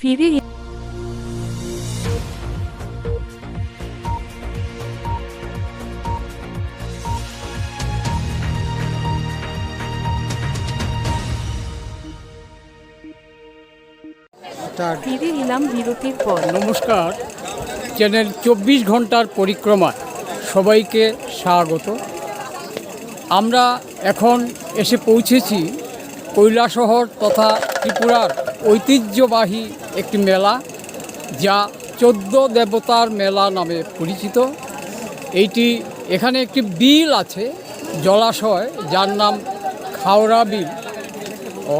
ফিরে ফিরে এলাম বিরতির পর। নমস্কার। চ্যানেল চব্বিশ ঘণ্টার পরিক্রমা সবাইকে স্বাগত। আমরা এখন এসে পৌঁছেছি কৈলাসহর তথা ত্রিপুরার ঐতিহ্যবাহী একটি মেলা যা চোদ্দ দেবতার মেলা নামে পরিচিত। এইটি এখানে একটি বিল আছে, জলাশয়, যার নাম খাওড়া বিল। ও,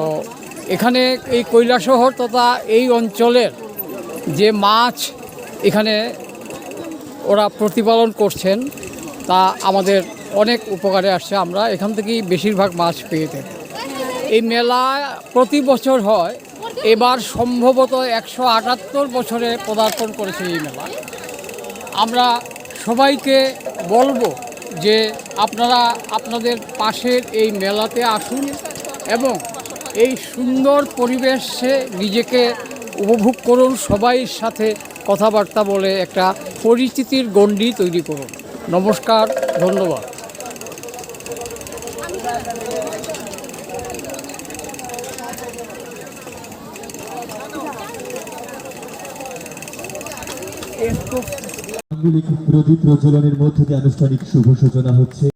এখানে এই কৈলাসহর তথা এই অঞ্চলের যে মাছ এখানে ওরা প্রতিপালন করছেন, তা আমাদের অনেক উপকারে আসছে। আমরা এখান থেকেই বেশিরভাগ মাছ পেয়ে থাকি। এই মেলা প্রতি বছর হয় এবার সম্ভবত একশো আটাত্তর বছরে পদার্পণ করেছে এই মেলা। আমরা সবাইকে বলব যে আপনারা আপনাদের পাশের এই মেলাতে আসুন এবং এই সুন্দর পরিবেশে নিজেকে উপভোগ করুন, সবাই সাথে কথাবার্তা বলে একটা পরিচিতির গণ্ডি তৈরি করুন। নমস্কার, ধন্যবাদ। প্রদীপ প্রজ্বলনের মধ্য আনুষ্ঠানিক শুভ সূচনা হচ্ছে।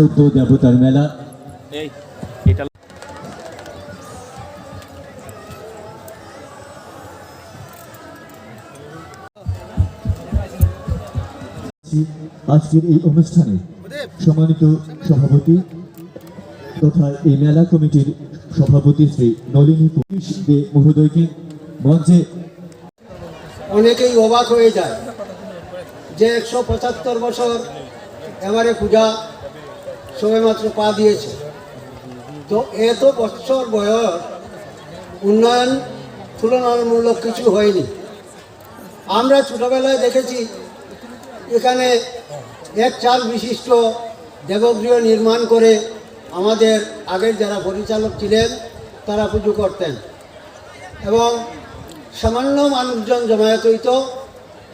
চৌদ্দ দেবতার মেলা আজকের এই অনুষ্ঠানে সম্মানিত সভাপতি তথা এই মেলা কমিটির সভাপতি শ্রী নলিনী পুলিশ দে মহোদয়কে মঞ্চে অনেকেই অবাক হয়ে যায় যে একশো পঁচাত্তর বছর এবারে পূজা সবেমাত্র পা দিয়েছে। তো এত বছর বয়স উন্নয়ন তুলনামূলক কিছু হয়নি। আমরা ছোটোবেলায় দেখেছি, এখানে এক চাল বিশিষ্ট দেবগৃহ নির্মাণ করে আমাদের আগের যারা পরিচালক ছিলেন, তারা পুজো করতেন। এবং সামান্য মানুষজন জমায়েত হইত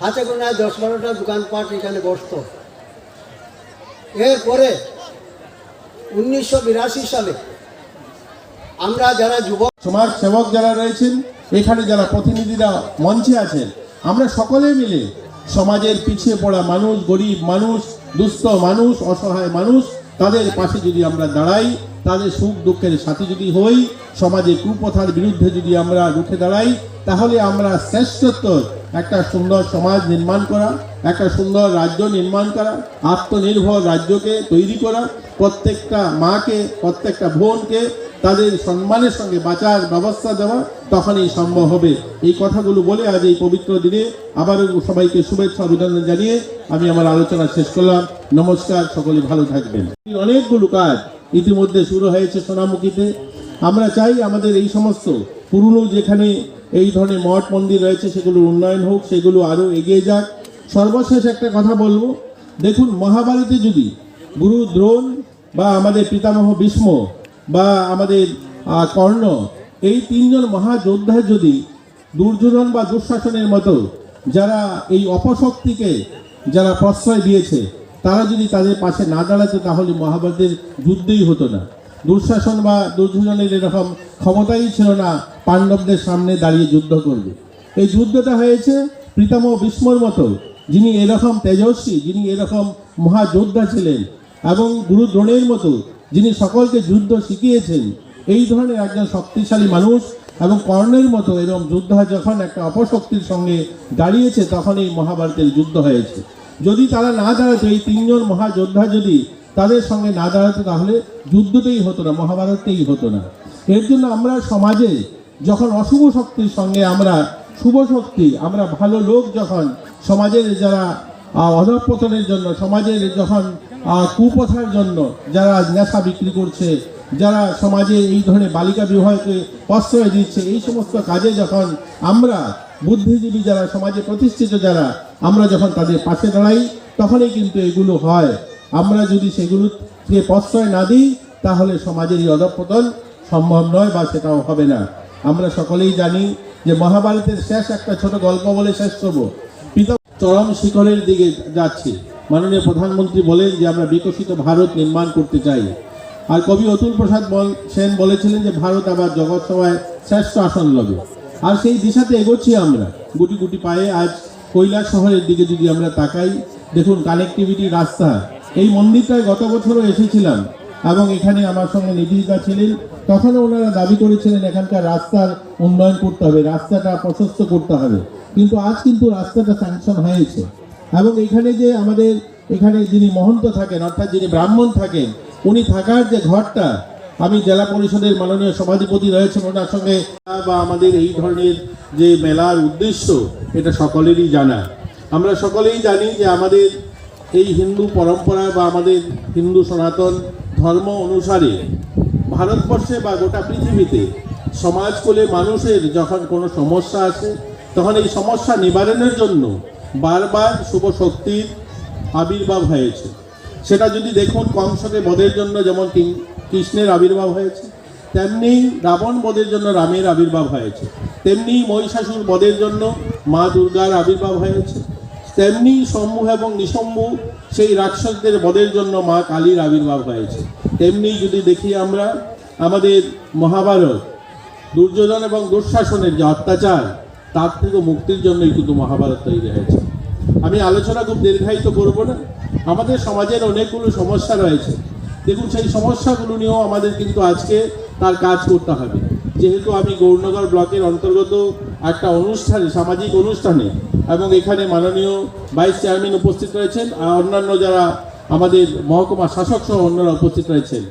হাতে গোনায় দশ বারোটা দোকানপাট এখানে বসত। এরপরে উনিশশো বিরাশি সালে আমরা যারা যুবক সমাজ সেবক যারা রয়েছেন, এখানে যারা প্রতিনিধিরা মঞ্চে আছেন, আমরা সকলে মিলে সমাজের পিছিয়ে পড়া মানুষ, গরিব মানুষ, দুস্থ মানুষ, অসহায় মানুষ তাদের পাশে যদি আমরা দাঁড়াই, তাদের সুখ দুঃখের সাথে যদি হই, সমাজে কুপথার বিরুদ্ধে যদি আমরা রুখে দাঁড়াই, তাহলে আমরা শ্রেষ্ঠত্ব, একটা সুন্দর সমাজ নির্মাণ করা, একটা সুন্দর রাজ্য নির্মাণ করা, আত্মনির্ভর রাজ্যকে তৈরি করা, প্রত্যেকটা মাকে, প্রত্যেকটা বোনকে তাদের সম্মানের সঙ্গে বাঁচার ব্যবস্থা দেওয়া তখনই সম্ভব হবে। এই কথাগুলো বলে আজ এই পবিত্র দিনে আবারও সবাইকে শুভেচ্ছা, অভিনন্দন জানিয়ে আমি আমার আলোচনা শেষ করলাম। নমস্কার, সকলে ভালো থাকবেন। অনেকগুলো কাজ ইতিমধ্যে শুরু হয়েছে সোনামুখীতে। আমরা চাই আমাদের এই সমস্ত পুরনো যেখানে এই ধরনের মঠ মন্দির রয়েছে সেগুলো উন্নয়ন হোক, সেগুলো আরও এগিয়ে যাক। সর্বশেষ একটা কথা বলব। দেখুন, মহাভারতে যদি গুরু দ্রোণ বা আমাদের পিতামহ ভীষ্ম বা আমাদের কর্ণ, এই তিনজন মহাযোদ্ধা যদি দুর্যোধন বা দুঃশাসনের মতো যারা এই অপশক্তিকে যারা প্রশ্রয় দিয়েছে, তারা যদি তাদের পাশে না দাঁড়াতো, তাহলে মহাভারতের যুদ্ধই হতো না। দুঃশাসন বা দুর্যোধনের এরকম ক্ষমতাই ছিল না, পাণ্ডবদের সামনে দাঁড়িয়ে যুদ্ধ করবে। এই যুদ্ধটা হয়েছে প্রীতম ভীষ্মর মতো, যিনি এরকম তেজস্বী, যিনি এরকম মহাযোদ্ধা ছিলেন, এবং গুরু দ্রোণের মতো যিনি সকলকে যুদ্ধ শিখিয়েছেন, এই ধরনের একজন শক্তিশালী মানুষ এবং কর্ণের মতো এরকম যোদ্ধা যখন একটা অপশক্তির সঙ্গে দাঁড়িয়েছে, তখন এই মহাভারতের যুদ্ধ হয়েছে। যদি তারা না দাঁড়াতো, এই তিনজন মহাযোদ্ধা যদি তাদের সঙ্গে না দাঁড়াতো, তাহলে যুদ্ধতেই হতো না মহাভারততেই হতো না। এর জন্য আমরা সমাজে যখন অশুভ শক্তির সঙ্গে আমরা শুভ শক্তি, আমরা ভালো লোক যখন সমাজের যারা অধঃপতনের জন্য, সমাজের যখন আহ, কুপথার জন্য যারা নেশা বিক্রি করছে যারা সমাজে এই ধরনের বালিকা বিবাহকে প্রশ্রয় দিচ্ছে এই সমস্ত কাজে যখন আমরা বুদ্ধিজীবী যারা সমাজে প্রতিষ্ঠিত যারা আমরা যখন তাদের পাশে দাঁড়াই তখনই কিন্তু এগুলো হয়। আমরা যদি সেগুলোকে প্রশ্রয় না দিই তাহলে সমাজের এই অধঃপতন সম্ভব নয় বা সেটাও হবে না। আমরা সকলেই জানি যে মহাভারতের শেষ একটা ছোট গল্প বলে শেষ করব। পিতা চরম শিখরের দিকে যাচ্ছে। মাননীয় প্রধানমন্ত্রী বলেন যে আমরা বিকশিত ভারত নির্মাণ করতে চাই। আর কবি অতুল প্রসাদ সেন বলেছিলেন যে ভারত আবার জগৎ সভায় শ্রেষ্ঠ আসন লবে। আর সেই দিশাতে এগোচ্ছি আমরা। গুটি গুটি পায়ে আজ কৈলাস শহরের দিকে যদি আমরা তাকাই, দেখুন কানেক্টিভিটি রাস্তা। এই মন্দিরটায় গত বছরও এসেছিলাম এবং এখানে আমার সঙ্গে নিবেদিতা ছিলেন। তখনও ওনারা দাবি করেছিলেন এখানকার রাস্তার উন্নয়ন করতে হবে, রাস্তাটা প্রশস্ত করতে হবে। কিন্তু আজ কিন্তু রাস্তাটা স্যাংশন হয়েছে। এবং এখানে যে আমাদের এখানে যিনি মহন্ত থাকেন, অর্থাৎ যিনি ব্রাহ্মণ থাকেন, উনি থাকার যে ঘরটা, আমি জেলা পরিষদের মাননীয় সভাধিপতি রয়েছেন, ওনার সঙ্গে বা আমাদের এই ধরনের যে মেলার উদ্দেশ্য, এটা সকলেরই জানা। আমরা সকলেই জানি যে আমাদের এই হিন্দু পরম্পরা বা আমাদের হিন্দু সনাতন ধর্ম অনুসারে ভারতবর্ষে বা গোটা পৃথিবীতে সমাজ কোলে মানুষের যখন কোনো সমস্যা আসে, তখন এই সমস্যা নিবারণের জন্য বারবার শুভ শক্তির আবির্ভাব হয়েছে। সেটা যদি দেখুন কংসকে বধের জন্য যেমন কৃষ্ণের আবির্ভাব হয়েছে, তেমনি রাবণ বধের জন্য রামের আবির্ভাব হয়েছে, তেমনি মহিষাসুর বধের জন্য মা দুর্গার আবির্ভাব হয়েছে, তেমনি সম্মু এবং নিসম্মু সেই রাক্ষসদের বধের জন্য মা কালীর আবির্ভাব হয়েছে। তেমনি যদি দেখি আমরা, আমাদের মহাভারত, দুর্যোধন এবং দুঃশাসনের যে অত্যাচার তার থেকে মুক্তির জন্যই কিন্তু মহাভারত তৈরি হয়েছে। আমি আলোচনা খুব দীর্ঘায়িত করব না। আমাদের সমাজের অনেকগুলো সমস্যা রয়েছে। দেখুন, সেই সমস্যাগুলো নিয়েও আমাদের কিন্তু আজকে তার কাজ করতে হবে। যেহেতু আমি গৌরনগর ব্লকের অন্তর্গত একটা অনুষ্ঠানে, সামাজিক অনুষ্ঠানে এবং এখানে মাননীয় ভাইস চেয়ারম্যান উপস্থিত রয়েছেন আর অন্যান্য যারা আমাদের মহকুমা শাসক সহ অন্যরা উপস্থিত রয়েছেন।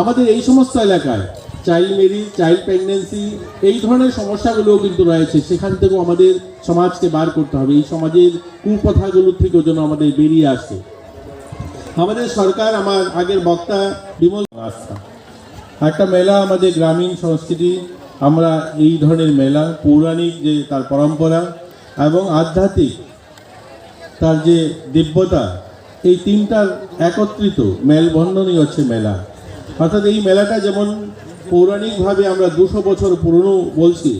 আমাদের এই সমস্ত এলাকায় চাইল্ড মেরি চাইল্ড প্রেগনেন্সি এই ধরনের সমস্যাগুলোও কিন্তু রয়েছে। সেখান থেকেও আমাদের সমাজকে বার করতে হবে। এই সমাজের কুপ্রথাগুলোর থেকেও যেন আমাদের বেরিয়ে আসে। আমাদের সরকার, আমার আগের বক্তা বিমল আস্থা একটা মেলা আমাদের গ্রামীণ সংস্কৃতি, আমরা এই ধরনের মেলা, পৌরাণিক যে তার পরম্পরা এবং আধ্যাত্মিক তার যে দিব্যতা, এই তিনটার একত্রিত, মেলবন্ধনই হচ্ছে মেলা। অর্থাৎ এই মেলাটা যেমন পৌরাণিকভাবে আমরা দুশো বছর পুরনো বলছি।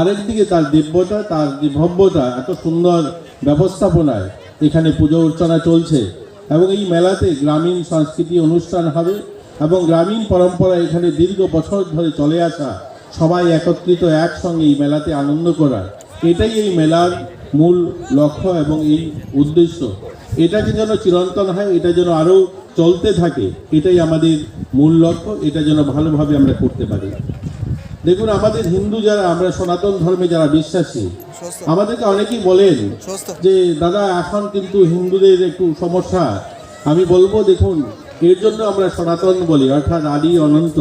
আরেকদিকে তার দিব্যতা, তার ভব্যতা এত সুন্দর ব্যবস্থাপনায় এখানে পুজো অর্চনা চলছে এবং এই মেলাতে গ্রামীণ সংস্কৃতি অনুষ্ঠান হবে এবং গ্রামীণ পরম্পরা এখানে দীর্ঘ বছর ধরে চলে আসা, সবাই একত্রিত একসঙ্গে এই মেলাতে আনন্দ করা এটাই এই মেলার মূল লক্ষ্য এবং এই উদ্দেশ্য। এটাকে যেন চিরন্তন হয়, এটা যেন আরও চলতে থাকে এটাই আমাদের মূল লক্ষ্য এটা যেন ভালোভাবে আমরা করতে পারি। দেখুন আমাদের হিন্দু যারা আমরা সনাতন ধর্মে যারা বিশ্বাসী আমাদেরকে অনেকেই বলেন যে দাদা এখন কিন্তু হিন্দুদের একটু সমস্যা। আমি বলব দেখুন এর জন্য আমরা সনাতন বলি অর্থাৎ আদি অনন্ত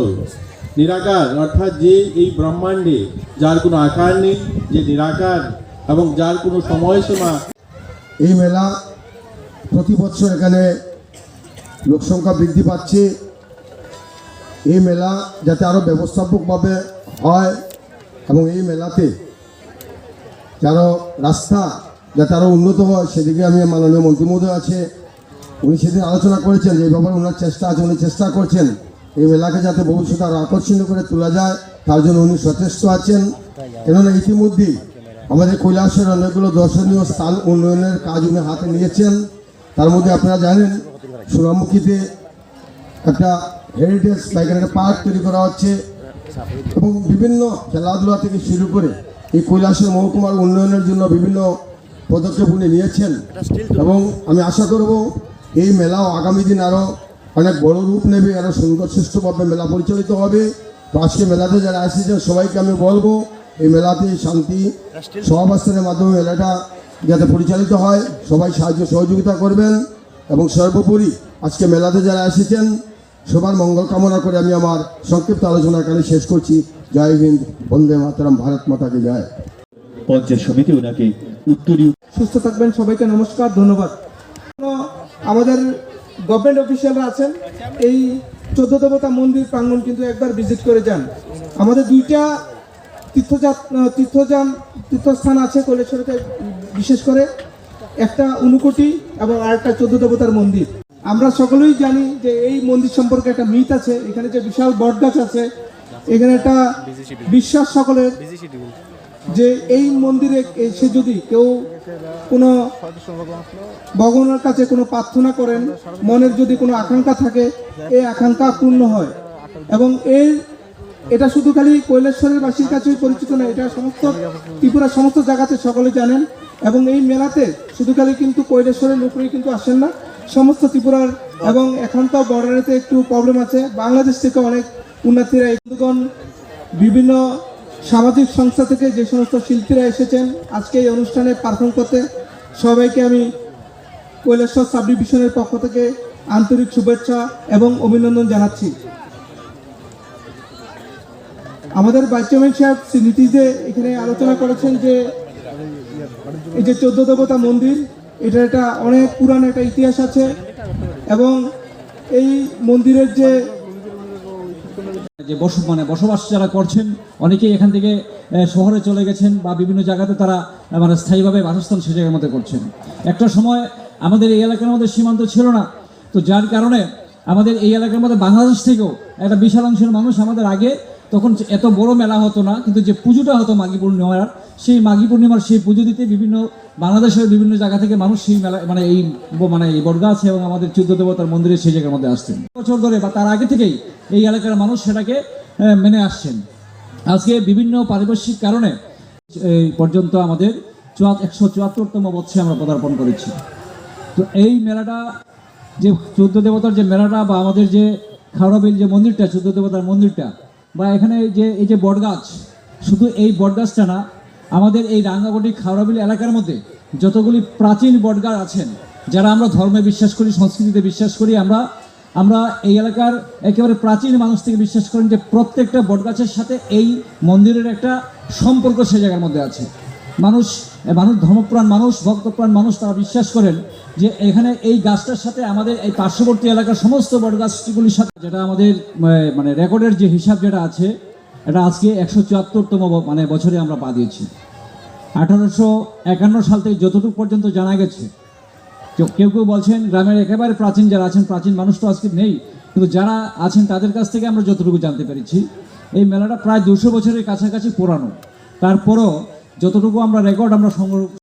নিরাকার অর্থাৎ যে এই ব্রহ্মাণ্ডে যার কোনো আকার নেই যে নিরাকার এবং যার কোনো সময়সীমা এই মেলা প্রতি বছর এখানে লোকসংখ্যা বৃদ্ধি পাচ্ছে। এই মেলা যাতে আরও ব্যবস্থাপকভাবে হয় এবং এই মেলাতে যারা রাস্তা যাতে আরও উন্নত হয়, সেদিকে আমি মাননীয় মন্ত্রী মহোদয় আছে। উনি সেদিন আলোচনা করেছেন যে ব্যাপারে ওনার চেষ্টা আছে, উনি চেষ্টা করছেন এই মেলাকে যাতে ভবিষ্যতে আরও আকর্ষণীয় করে তোলা যায়, তার জন্য উনি সচেষ্ট আছেন। কেননা ইতিমধ্যেই আমাদের কৈলাসের অনেকগুলো দর্শনীয় স্থান উন্নয়নের কাজ উনি হাতে নিয়েছেন। তার মধ্যে আপনারা জানেন, সোনামুখীতে একটা হেরিটেজ বা একটা পার্ক তৈরি করা হচ্ছে এবং বিভিন্ন খেলাধুলা থেকে শুরু করে এই কৈলাসের মহকুমার উন্নয়নের জন্য বিভিন্ন পদক্ষেপ উনি নিয়েছেন এবং আমি আশা করব এই মেলাও আগামী দিন আরও অনেক বড় রূপ নেবে আরও সুন্দর শ্রেষ্ঠভাবে মেলা পরিচালিত হবে। তো আজকে মেলাতে যারা এসেছেন, সবাইকে আমি বলব, এই মেলাতে শান্তি সহাবস্থানের মাধ্যমে মেলাটা যাতে পরিচালিত হয় সবাই সাহায্য সহযোগিতা করবেন। এবং সর্বোপরি আজকে মেলাতে যারা এসেছেন সবার মঙ্গল কামনা করে আমি আমার সংক্ষিপ্ত আলোচনা এখানে শেষ করছি। জয় হিন্দ বন্দে মাতারাম ভারত মাতাকে জয়। পঞ্চায়েত সমিতি ওনাকে উত্তরীয় সুস্থ থাকবেন সবাইকে নমস্কার ধন্যবাদ। আমাদের গভর্নমেন্ট অফিসিয়ালরা আছেন এই চোদ্দ দেবতা মন্দির প্রাঙ্গণ কিন্তু একবার ভিজিট করে যান। আমাদের দুইটা তীর্থযাত তীর্থযান তীর্থস্থান আছে কৈলেশ্বরতে বিশেষ করে একটা অনুকোটি এবং আরেকটা চোদ্দ দেবতার মন্দির। আমরা সকলেই জানি যে এই মন্দির সম্পর্কে একটা মিথ আছে, এখানে যে বিশাল বটগাছ আছে, এখানে একটা বিশ্বাস সকলের যে এই মন্দিরে এসে যদি কেউ কোনো ভগবানের কাছে কোনো প্রার্থনা করেন, মনের যদি কোনো আকাঙ্ক্ষা থাকে, এই আকাঙ্ক্ষা পূর্ণ হয়। এবং এই এটা শুধু খালি কৈলেশ্বরের বাসীর কাছেই পরিচিত না এটা সমস্ত ত্রিপুরার সমস্ত জায়গাতে সকলে জানেন। এবং এই মেলাতে শুধু খালি কিন্তু কৈলেশ্বরের লোকরাই কিন্তু আসেন না, সমস্ত ত্রিপুরার এবং এখন তো বর্ডারেতে একটু প্রবলেম আছে। বাংলাদেশ থেকে অনেক উন্নতিরা বন্ধুগণ, বিভিন্ন সামাজিক সংস্থা থেকে যে সমস্ত শিল্পীরা এসেছেন, আজকে এই অনুষ্ঠানে পারফর্ম করতে, সবাইকে আমি কৈলাসর সাব ডিভিশনের পক্ষ থেকে আন্তরিক শুভেচ্ছা এবং অভিনন্দন জানাচ্ছি। আমাদের ভাইস চেয়ারম্যান সাহেব দে এখানে আলোচনা করেছেন যে এই যে চোদ্দ দেবতা মন্দির এটা একটা অনেক পুরানো একটা ইতিহাস আছে এবং এই মন্দিরের যে যে বস মানে বসবাস যারা করছেন, অনেকেই এখান থেকে শহরে চলে গেছেন বা বিভিন্ন জায়গাতে তারা মানে স্থায়ীভাবে বাসস্থান সে জায়গার মধ্যে করছেন। একটা সময় আমাদের এই এলাকার মধ্যে সীমান্ত ছিল না। তো যার কারণে আমাদের এই এলাকার মধ্যে বাংলাদেশ থেকেও একটা বিশাল অংশের মানুষ আমাদের আগে তখন এত বড় মেলা হতো না, কিন্তু যে পুজোটা হতো মাঘী পূর্ণিমার, সেই মাঘী পূর্ণিমার সেই পুজো দিতে বিভিন্ন বাংলাদেশের বিভিন্ন জায়গা থেকে মানুষ সেই মেলা মানে এই মানে এই বটগাছ এবং আমাদের চোদ্দ দেবতার মন্দিরে সেই জায়গার মধ্যে আসতেন। বছর ধরে বা তার আগে থেকেই এই এলাকার মানুষ সেটাকে মেনে আসছেন। আজকে বিভিন্ন পারিপার্শ্বিক কারণে এই পর্যন্ত আমাদের চুয়া একশো চুয়াত্তরতম বৎসরে আমরা পদার্পণ করেছি। তো এই মেলাটা যে চোদ্দ দেবতার যে মেলাটা বা আমাদের যে খাওয়াবিল যে মন্দিরটা চোদ্দ দেবতার মন্দিরটা বা এখানে যে, এই যে বটগাছ, শুধু এই বটগাছটা না, আমাদের এই রাঙ্গাগটি খাওয়াবিল এলাকার মধ্যে যতগুলি প্রাচীন বটগাছ আছেন, যারা আমরা ধর্মে বিশ্বাস করি, সংস্কৃতিতে বিশ্বাস করি, আমরা আমরা এই এলাকার একেবারে প্রাচীন মানুষ থেকে বিশ্বাস করেন যে প্রত্যেকটা বটগাছের সাথে এই মন্দিরের একটা সম্পর্ক সে জায়গার মধ্যে আছে। মানুষ মানুষ ধর্মপ্রাণ মানুষ, ভক্তপ্রাণ মানুষ তারা বিশ্বাস করেন যে এখানে এই গাছটার সাথে আমাদের এই পার্শ্ববর্তী এলাকার সমস্ত বড় গাছগুলির সাথে যেটা আমাদের মানে রেকর্ডের যে হিসাব যেটা আছে, এটা আজকে একশো চুয়াত্তরতম মানে বছরে আমরা পা দিয়েছি। আঠারোশো একান্ন সাল থেকে যতটুকু পর্যন্ত জানা গেছে কেউ কেউ বলছেন গ্রামের একেবারে প্রাচীন যারা আছেন, প্রাচীন মানুষ তো আজকে নেই, কিন্তু যারা আছেন তাদের কাছ থেকে আমরা যতটুকু জানতে পেরেছি। এই মেলাটা প্রায় দুশো বছরের কাছাকাছি পুরানো। তারপরও যতটুকু আমরা রেকর্ড আমরা সংগ্রহ